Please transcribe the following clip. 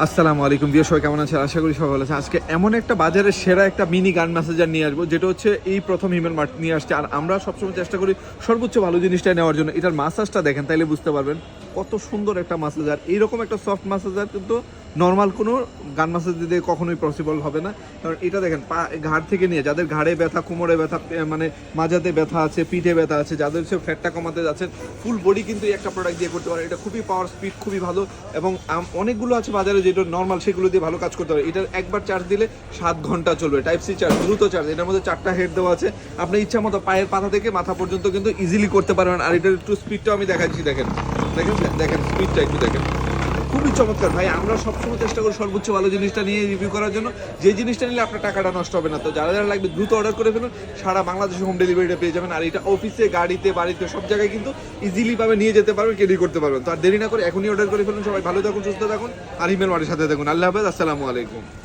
আসসালামু আলাইকুম বিয়ে সবাই কেমন আছে আশা করি সবাই ভালো আছে আজকে এমন একটা বাজারের সেরা একটা মিনি গান ম্যাসেজার নিয়ে আসব, যেটা হচ্ছে এই প্রথম হিমেল মার্ট নিয়ে আসছে। আর আমরা সবসময় চেষ্টা করি সর্বোচ্চ ভালো জিনিসটা নেওয়ার জন্য। এটার মাসাজটা দেখেন, তাইলে বুঝতে পারবেন। কত সুন্দর একটা মাসাজার এইরকম একটা সফট মাসাজার কিন্তু নর্মাল কোনো গান মাসাজ দিতে কখনোই পসিবল হবে না। কারণ এটা দেখেন, পা, ঘাড় থেকে নিয়ে, যাদের ঘাড়ে ব্যথা, কোমরে ব্যথা মানে মাজাতে ব্যথা আছে, পিঠে ব্যথা আছে, যাদের হচ্ছে ফ্যাটটা কমাতে যাচ্ছেন ফুল বডি কিন্তু একটা প্রোডাক্ট দিয়ে করতে পারে এটা খুবই পাওয়ার স্পিড খুবই ভালো এবং অনেকগুলো আছে বাজারে যেটা নর্মাল সেগুলো দিয়ে ভালো কাজ করতে পারে। এটার একবার চার্জ দিলে সাত ঘণ্টা চলবে। টাইপ সি চার্জ দ্রুত চার্জ এটার মধ্যে চারটা হেড দেওয়া আছে। আপনি ইচ্ছা মতো পায়ের পাতা থেকে মাথা পর্যন্ত কিন্তু ইজিলি করতে পারবেন। আর এটার একটু স্পিডটাও আমি দেখাচ্ছি, দেখেন। দেখেন দেখেন স্পিডটা একটু দেখেন। খুবই চমৎকার, ভাই। আমরা সবসময় চেষ্টা করি সর্বোচ্চ ভালো জিনিসটা নিয়ে রিভিউ করার জন্য। যে জিনিসটা নিলে আপনার টাকাটা নষ্ট হবে না। তো যারা যারা লাগবে দ্রুত অর্ডার করে ফেলুন। সারা বাংলাদেশে হোম ডেলিভারিটা পেয়ে যাবেন। আর এটা অফিসে গাড়িতে, বাড়িতে, সব জায়গায় কিন্তু ইজিলি ভাবে নিয়ে যেতে পারবেন ক্যারি করতে পারবেন। তো আর দেরি না করে এখনই অর্ডার করে ফেলুন। সবাই ভালো থাকুন, সুস্থ থাকুন। আর ইমেল মাটির সাথে থাকুন। আল্লাহ হাফেজ। আসসালামু আলাইকুম।